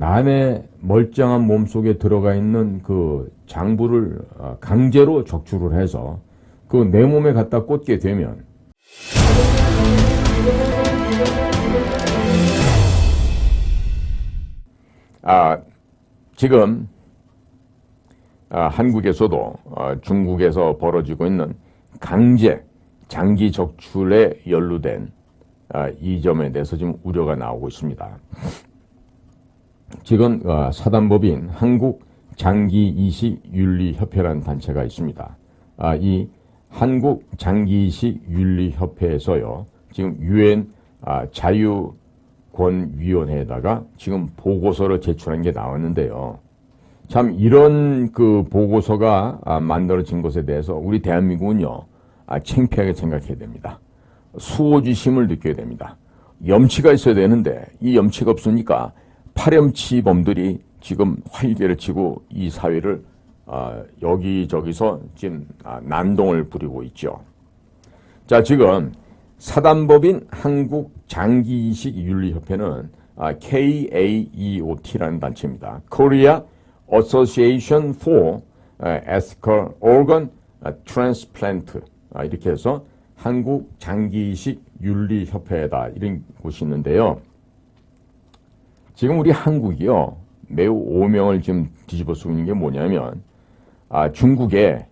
남의 멀쩡한 몸 속에 들어가 있는 그 장부를 어, 강제로 적출을 해서 그 내 몸에 갖다 꽂게 되면 아, 지금 아, 한국에서도 아, 중국에서 벌어지고 있는 강제 장기 적출에 연루된 아, 이 점에 대해서 지금 우려가 나오고 있습니다. 지금 어, 사단법인 한국 장기 이식 윤리 협회라는 단체가 있습니다. 아, 이 한국 장기 이식 윤리 협회에서요. 지금 유엔 아, 자유 권위원회에다가 지금 보고서를 제출한 게 나왔는데요. 참 이런 그 보고서가 아, 만들어진 것에 대해서 우리 대한민국은요. 아, 창피하게 생각해야 됩니다. 수호지심을 느껴야 됩니다. 염치가 있어야 되는데 이 염치가 없으니까 파렴치범들이 지금 활개를 치고 이 사회를 아, 여기저기서 지금 아, 난동을 부리고 있죠. 자 지금 사단법인 한국 장기이식 윤리협회는 아, KAEOT라는 단체입니다. Korea Association for Ethical Organ Transplant 아, 이렇게 해서 한국 장기이식 윤리협회다 이런 곳이 있는데요. 지금 우리 한국이요 매우 오명을 지금 뒤집어 쓰고 있는 게 뭐냐면 아, 중국의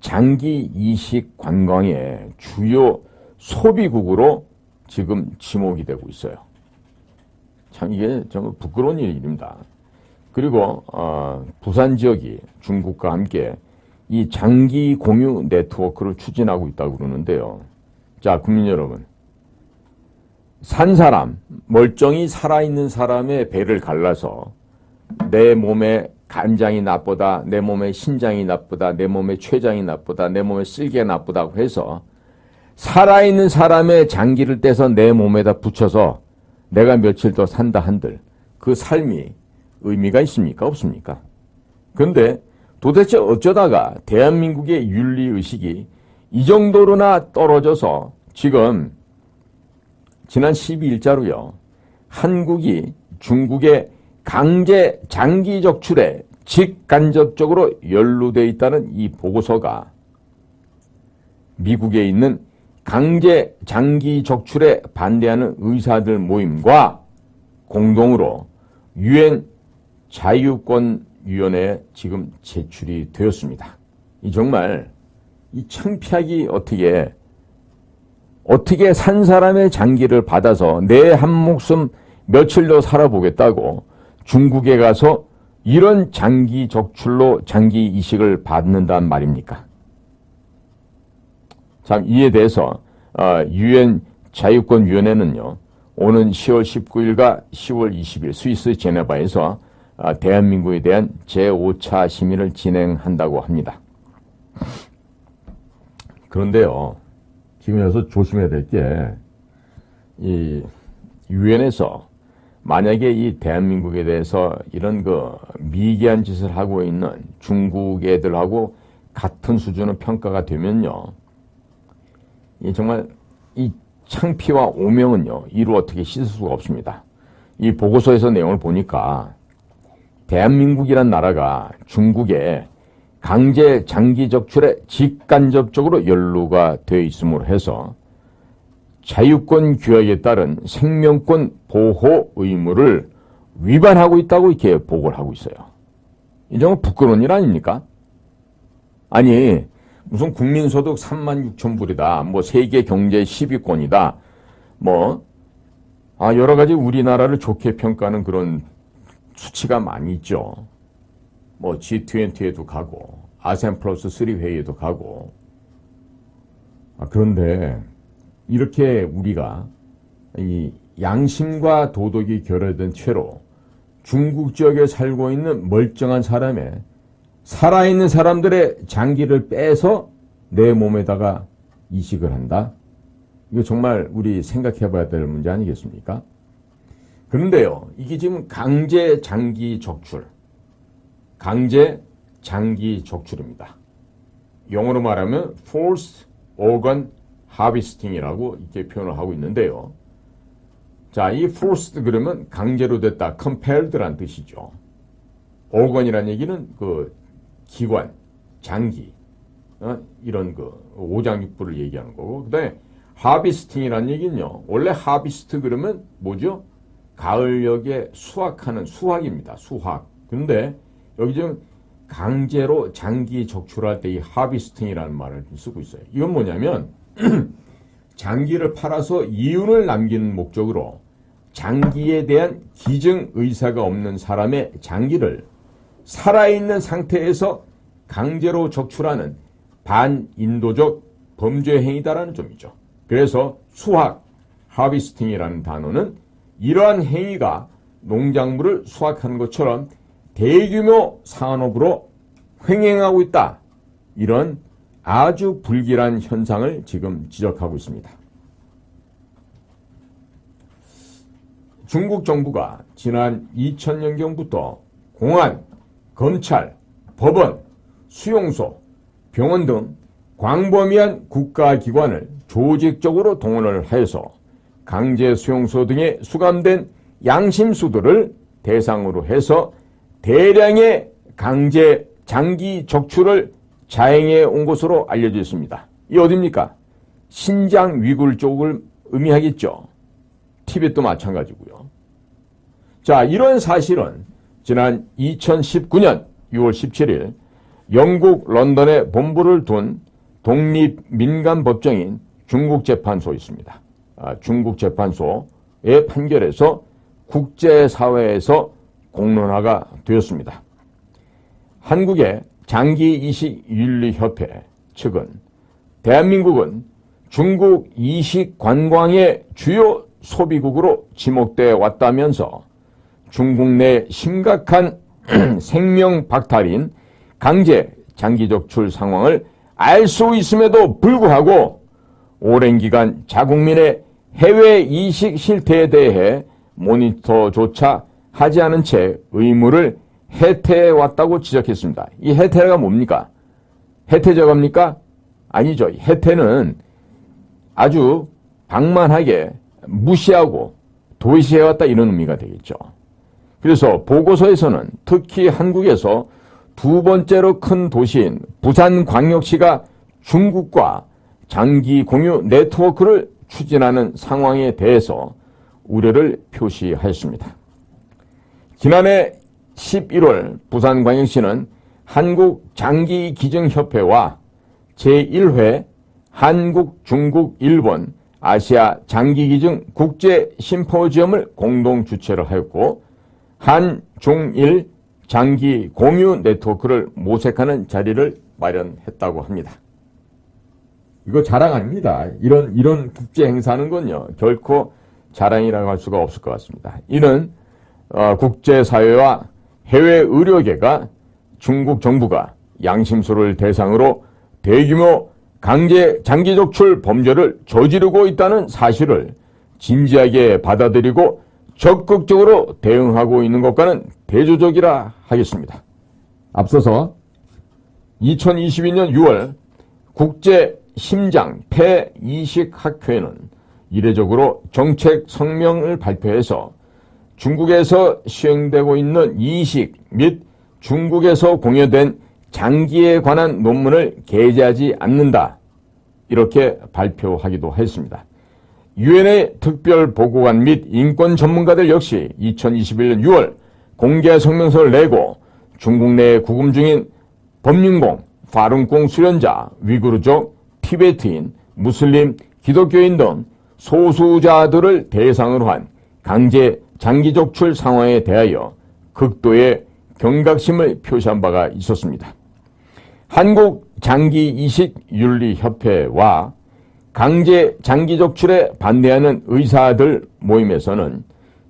장기 이식 관광의 주요 소비국으로 지금 지목이 되고 있어요. 참 이게 정말 부끄러운 일입니다. 그리고 어, 부산 지역이 중국과 함께 이 장기 공유 네트워크를 추진하고 있다고 그러는데요. 자, 국민 여러분. 산 사람, 멀쩡히 살아있는 사람의 배를 갈라서 내 몸에 간장이 나쁘다, 내 몸에 신장이 나쁘다, 내 몸에 췌장이 나쁘다, 내 몸에 쓸개가 나쁘다고 해서 살아있는 사람의 장기를 떼서 내 몸에다 붙여서 내가 며칠 더 산다 한들 그 삶이 의미가 있습니까? 없습니까? 근데 도대체 어쩌다가 대한민국의 윤리의식이 이 정도로나 떨어져서 지금 지난 12일자로요. 한국이 중국의 강제 장기 적출에 직간접적으로 연루돼 있다는 이 보고서가 미국에 있는 강제 장기 적출에 반대하는 의사들 모임과 공동으로 유엔 자유권위원회에 지금 제출이 되었습니다. 이 정말 이 창피하기 어떻게 어떻게 산 사람의 장기를 받아서 내 한 목숨 며칠 더 살아보겠다고 중국에 가서 이런 장기 적출로 장기 이식을 받는단 말입니까? 참 이에 대해서 어, 유엔 자유권위원회는요. 오는 10월 19일과 10월 20일 스위스 제네바에서 어, 대한민국에 대한 제5차 심의를 진행한다고 합니다. 그런데요. 지금 여기서 조심해야 될 게 이 유엔에서 만약에 이 대한민국에 대해서 이런 그 미개한 짓을 하고 있는 중국 애들하고 같은 수준의 평가가 되면요. 이 정말 이 창피와 오명은요, 이루 어떻게 씻을 수가 없습니다. 이 보고서에서 내용을 보니까 대한민국이란 나라가 중국에 강제 장기 적출에 직간접적으로 연루가 되어 있음으로 해서 자유권 규약에 따른 생명권 보호 의무를 위반하고 있다고 이렇게 보고를 하고 있어요. 이 정말 부끄러운 일 아닙니까? 아니, 무슨 국민소득 3만 6천 불이다. 뭐 세계 경제 10위권이다. 뭐, 아, 여러 가지 우리나라를 좋게 평가하는 그런 수치가 많이 있죠. 뭐 G20에도 가고, 아세안 플러스 3 회의에도 가고. 아, 그런데 이렇게 우리가 이 양심과 도덕이 결여된 채로 중국 지역에 살고 있는 멀쩡한 사람의 살아있는 사람들의 장기를 빼서 내 몸에다가 이식을 한다? 이거 정말 우리 생각해 봐야 될 문제 아니겠습니까? 그런데요, 이게 지금 강제 장기 적출, 강제 장기 적출입니다. 영어로 말하면 forced organ harvesting이라고 이렇게 표현을 하고 있는데요. 자, 이 forced 그러면 강제로 됐다, compelled란 뜻이죠. organ이라는 얘기는 그 기관, 장기, 어? 이런 그 오장육부를 얘기하는 거고, 그 다음에 harvesting이라는 얘기는요. 원래 harvest 그러면 뭐죠? 가을역에 수확하는 수확입니다. 수확. 그런데 여기 지금 강제로 장기 적출할 때이 harvesting이라는 말을 쓰고 있어요. 이건 뭐냐면 장기를 팔아서 이윤을 남기는 목적으로 장기에 대한 기증 의사가 없는 사람의 장기를 살아있는 상태에서 강제로 적출하는 반인도적 범죄 행위다라는 점이죠. 그래서 수확, 하비스팅이라는 단어는 이러한 행위가 농작물을 수확하는 것처럼 대규모 산업으로 횡행하고 있다. 이런 아주 불길한 현상을 지금 지적하고 있습니다. 중국 정부가 지난 2000년경부터 공안, 검찰, 법원, 수용소, 병원 등 광범위한 국가기관을 조직적으로 동원을 하여서 강제 수용소 등에 수감된 양심수들을 대상으로 해서 대량의 강제 장기 적출을 자행해 온 것으로 알려져 있습니다. 이 어디입니까? 신장 위굴 쪽을 의미하겠죠. 티벳도 마찬가지고요. 자, 이런 사실은 지난 2019년 6월 17일 영국 런던에 본부를 둔 독립 민간 법정인 중국 재판소에 있습니다. 아, 중국 재판소의 판결에서 국제사회에서 공론화가 되었습니다. 한국의 장기이식윤리협회 측은 대한민국은 중국 이식 관광의 주요 소비국으로 지목돼 왔다면서 중국 내 심각한 생명 박탈인 강제 장기 적출 상황을 알 수 있음에도 불구하고 오랜 기간 자국민의 해외 이식 실태에 대해 모니터조차 하지 않은 채 의무를 해태해 왔다고 지적했습니다. 이 해태가 뭡니까? 해태적합니까? 아니죠. 해태는 아주 방만하게 무시하고 도시해왔다 이런 의미가 되겠죠. 그래서 보고서에서는 특히 한국에서 두 번째로 큰 도시인 부산광역시가 중국과 장기 공유 네트워크를 추진하는 상황에 대해서 우려를 표시하였습니다. 지난해 11월 부산광역시는 한국장기기증협회와 제1회 한국, 중국, 일본 아시아 장기기증 국제 심포지엄을 공동 주최를 하였고 한 중 일 장기 공유 네트워크를 모색하는 자리를 마련했다고 합니다. 이거 자랑 아닙니다. 이런 이런 국제 행사하는 건요 결코 자랑이라고 할 수가 없을 것 같습니다. 이는 어, 국제 사회와 해외 의료계가 중국 정부가 양심수를 대상으로 대규모 강제 장기 적출 범죄를 저지르고 있다는 사실을 진지하게 받아들이고 적극적으로 대응하고 있는 것과는 대조적이라 하겠습니다. 앞서서 2022년 6월 국제 심장 폐 이식 학회는 이례적으로 정책 성명을 발표해서 중국에서 시행되고 있는 이식 및 중국에서 공여된 장기에 관한 논문을 게재하지 않는다. 이렇게 발표하기도 했습니다. 유엔의 특별 보고관 및 인권 전문가들 역시 2021년 6월 공개 성명서를 내고 중국 내에 구금 중인 범윤공, 파룬공 수련자, 위구르족, 티베트인, 무슬림, 기독교인 등 소수자들을 대상으로 한 강제 장기 적출 상황에 대하여 극도의 경각심을 표시한 바가 있었습니다. 한국 장기 이식 윤리 협회와 강제 장기 적출에 반대하는 의사들 모임에서는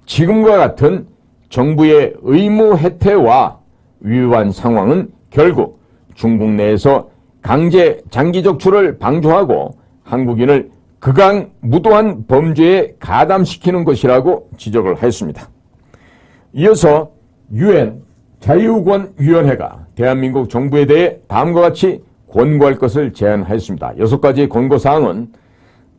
지금과 같은 정부의 의무 혜태와 위반 상황은 결국 중국 내에서 강제 장기 적출을 방조하고 한국인을 극악무도한 범죄에 가담시키는 것이라고 지적을 했습니다. 이어서 유엔 자유권위원회가 대한민국 정부에 대해 다음과 같이 권고할 것을 제안하였습니다. 여섯 가지 권고사항은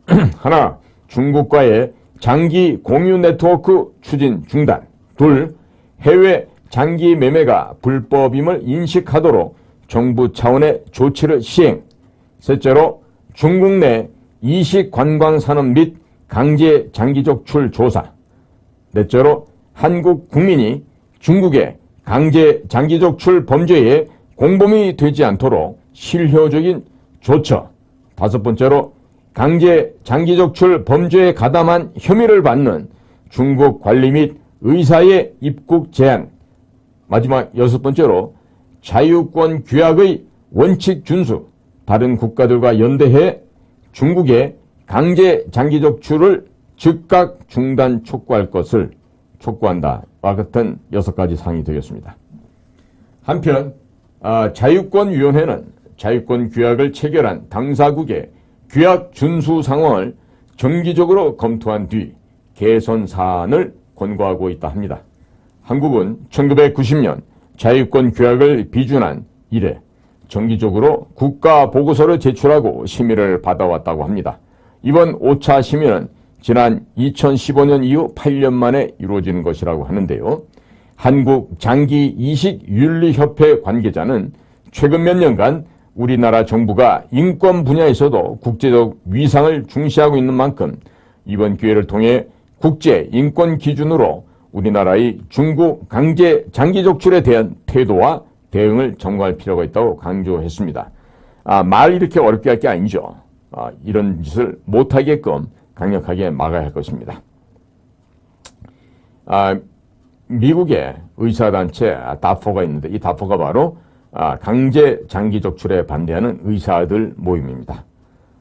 하나, 중국과의 장기 공유 네트워크 추진 중단. 둘, 해외 장기 매매가 불법임을 인식하도록 정부 차원의 조치를 시행. 셋째로 중국 내 이식 관광 산업 및 강제 장기 적출 조사. 넷째로 한국 국민이 중국의 강제 장기 적출 범죄에 공범이 되지 않도록 실효적인 조처. 다섯 번째로 강제 장기 적출 범죄에 가담한 혐의를 받는 중국 관리 및 의사의 입국 제한. 마지막 여섯 번째로 자유권 규약의 원칙 준수. 다른 국가들과 연대해 중국의 강제 장기 적 출을 즉각 중단 촉구할 것을 촉구한다와 같은 여섯 가지 사항이 되겠습니다. 한편 아, 자유권위원회는 자유권 규약을 체결한 당사국의 규약 준수 상황을 정기적으로 검토한 뒤 개선 사안을 권고하고 있다 합니다. 한국은 1990년 자유권 규약을 비준한 이래 정기적으로 국가 보고서를 제출하고 심의를 받아왔다고 합니다. 이번 5차 심의는 지난 2015년 이후 8년 만에 이루어지는 것이라고 하는데요. 한국 장기 이식 윤리 협회 관계자는 최근 몇 년간 우리나라 정부가 인권 분야에서도 국제적 위상을 중시하고 있는 만큼 이번 기회를 통해 국제 인권 기준으로 우리나라의 중국 강제 장기 적출에 대한 태도와 대응을 점검할 필요가 있다고 강조했습니다. 아, 말 이렇게 어렵게 할 게 아니죠. 아, 이런 짓을 못하게끔 강력하게 막아야 할 것입니다. 아, 미국의 의사단체 다포가 있는데 이 다포가 바로 아, 강제 장기 적출에 반대하는 의사들 모임입니다.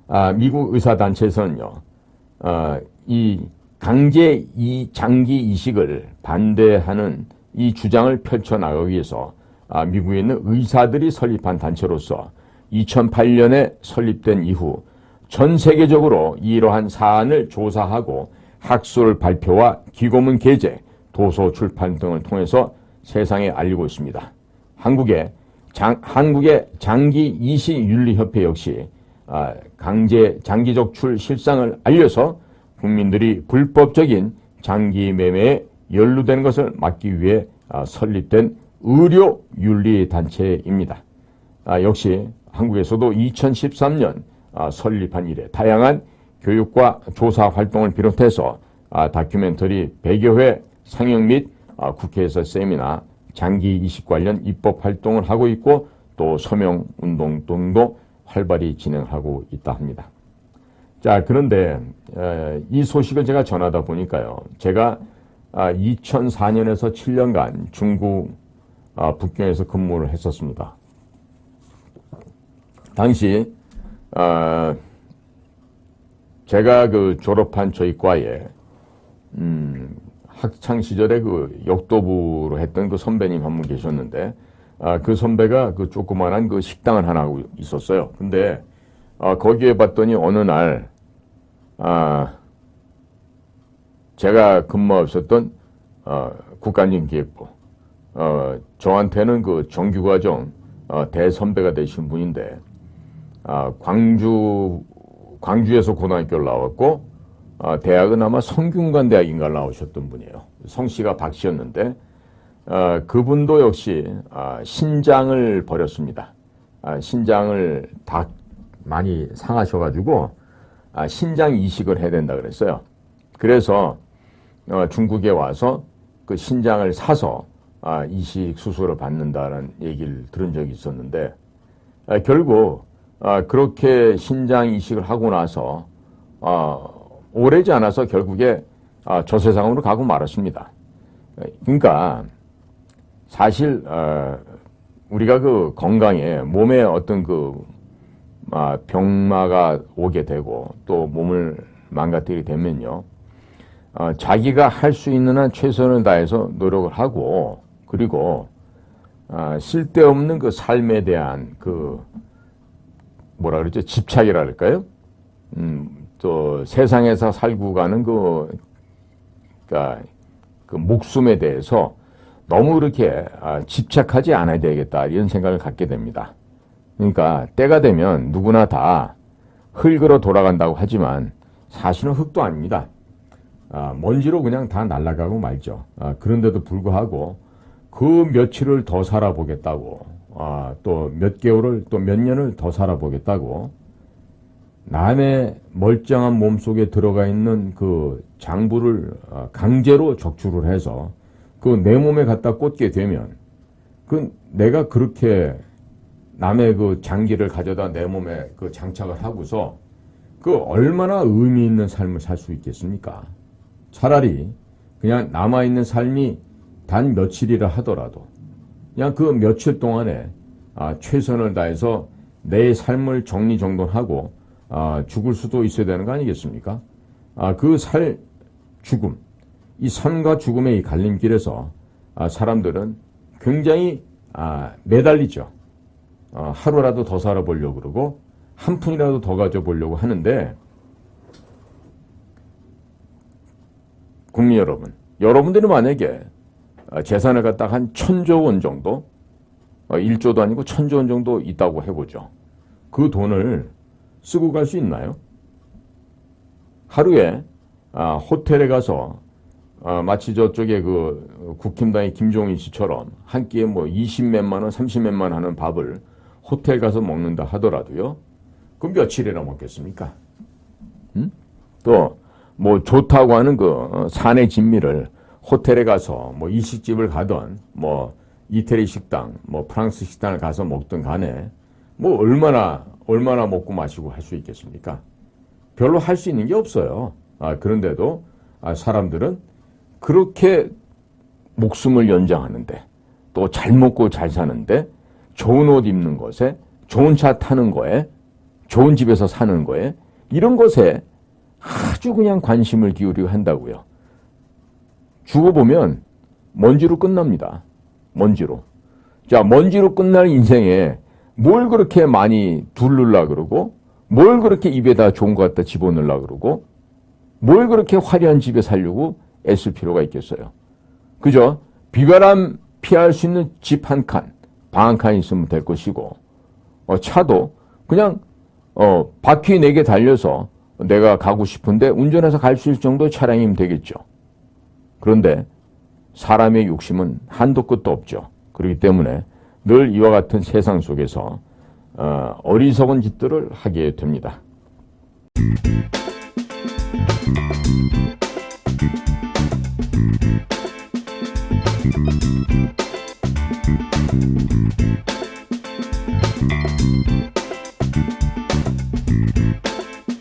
아, 미국 의사단체에서는요, 아, 이 강제 이 장기 이식을 반대하는 이 주장을 펼쳐나가기 위해서 아, 미국에 있는 의사들이 설립한 단체로서 2008년에 설립된 이후 전 세계적으로 이러한 사안을 조사하고 학술 발표와 기고문 게재, 도서 출판 등을 통해서 세상에 알리고 있습니다. 한국의 장, 한국의 장기 이식 윤리 협회 역시 아, 강제 장기 적 출 실상을 알려서 국민들이 불법적인 장기 매매에 연루된 것을 막기 위해 아, 설립된 의료 윤리 단체입니다. 아, 역시 한국에서도 2013년 아, 설립한 이래 다양한 교육과 조사 활동을 비롯해서 아, 다큐멘터리 100여 회 상영 및 아, 국회에서 세미나 장기 이식 관련 입법 활동을 하고 있고 또 서명 운동 등도 활발히 진행하고 있다 합니다. 자 그런데 이 소식을 제가 전하다 보니까요. 제가 2004년에서 7년간 중국 북경에서 근무를 했었습니다. 당시 어, 제가 그 졸업한 저희 과에 음, 학창 시절에 그 역도부로 했던 그 선배님 한 분 계셨는데 아, 그 선배가 그 조그만한 그 식당을 하나 하고 있었어요. 근데 아, 거기에 봤더니 어느 날 아, 제가 근무했었던 어, 국가안전기획부 어, 저한테는 그 정규과정 어, 대선배가 되신 분인데 아, 광주 광주에서 고등학교를 나왔고 아, 대학은 아마 성균관 대학인가 나오셨던 분이에요. 성씨가 박씨였는데 아, 그분도 역시 아, 신장을 버렸습니다. 아, 신장을 다 많이 상하셔가지고 아, 신장 이식을 해야 된다 그랬어요. 그래서 어, 중국에 와서 그 신장을 사서 아, 이식 수술을 받는다는 얘기를 들은 적이 있었는데 아, 결국 아, 그렇게 신장 이식을 하고 나서 아, 오래지 않아서 결국에 아, 저 세상으로 가고 말았습니다. 그러니까 사실 어, 우리가 그 건강에 몸에 어떤 그 아, 병마가 오게 되고 또 몸을 망가뜨리게 되면요. 어, 자기가 할 수 있는 한 최선을 다해서 노력을 하고 그리고 아, 쓸데없는 그 삶에 대한 그 뭐라 그러죠? 집착이랄까요? 음, 또 세상에서 살고 가는 그, 그러니까 그 목숨에 대해서 너무 그렇게 아, 집착하지 않아야 되겠다 이런 생각을 갖게 됩니다. 그러니까 때가 되면 누구나 다 흙으로 돌아간다고 하지만 사실은 흙도 아닙니다. 아, 먼지로 그냥 다 날아가고 말죠. 아, 그런데도 불구하고 그 며칠을 더 살아보겠다고, 아, 또 몇 개월을 또 몇 년을 더 살아보겠다고 남의 멀쩡한 몸 속에 들어가 있는 그 장부를 아, 강제로 적출을 해서 그 내 몸에 갖다 꽂게 되면 그 내가 그렇게 남의 그 장기를 가져다 내 몸에 그 장착을 하고서 그 얼마나 의미 있는 삶을 살 수 있겠습니까? 차라리 그냥 남아있는 삶이 단 며칠이라 하더라도 그냥 그 며칠 동안에 아, 최선을 다해서 내 삶을 정리정돈하고 아, 죽을 수도 있어야 되는 거 아니겠습니까? 아, 그 살, 죽음, 이 삶과 죽음의 이 갈림길에서 아, 사람들은 굉장히 아, 매달리죠. 어, 하루라도 더 살아보려고 그러고 한 푼이라도 더 가져보려고 하는데 국민 여러분, 여러분들이 만약에 어, 재산을 갖다 한 천조 원 정도, 어, 1조도 아니고 천조 원 정도 있다고 해보죠. 그 돈을 쓰고 갈 수 있나요? 하루에 아, 호텔에 가서 아, 마치 저쪽에 그 국힘당의 김종인 씨처럼 한 끼에 뭐 20몇만 원, 30몇만 원 하는 밥을 호텔 가서 먹는다 하더라도요. 그 며칠이나 먹겠습니까? 음? 또뭐 좋다고 하는 그 어, 산의 진미를 호텔에 가서 뭐 일식집을 가던 뭐 이태리 식당, 뭐 프랑스 식당을 가서 먹든 간에 뭐 얼마나 얼마나 먹고 마시고 할 수 있겠습니까? 별로 할 수 있는 게 없어요. 아, 그런데도 아, 사람들은 그렇게 목숨을 연장하는데 또 잘 먹고 잘 사는데 좋은 옷 입는 것에 좋은 차 타는 거에 좋은 집에서 사는 거에 이런 것에 아주 그냥 관심을 기울이고 한다고요. 죽어보면 먼지로 끝납니다. 먼지로. 자, 먼지로 끝날 인생에 뭘 그렇게 많이 둘르려 그러고 뭘 그렇게 입에다 좋은 것 갖다 집어넣으려 그러고 뭘 그렇게 화려한 집에 살려고 애쓸 필요가 있겠어요. 그죠? 비바람 피할 수 있는 집 한 칸, 방 한 칸 있으면 될 것이고, 어, 차도 그냥, 어, 바퀴 네 개 달려서 내가 가고 싶은데 운전해서 갈 수 있을 정도의 차량이면 되겠죠. 그런데 사람의 욕심은 한도 끝도 없죠. 그렇기 때문에 늘 이와 같은 세상 속에서 어, 어리석은 짓들을 하게 됩니다.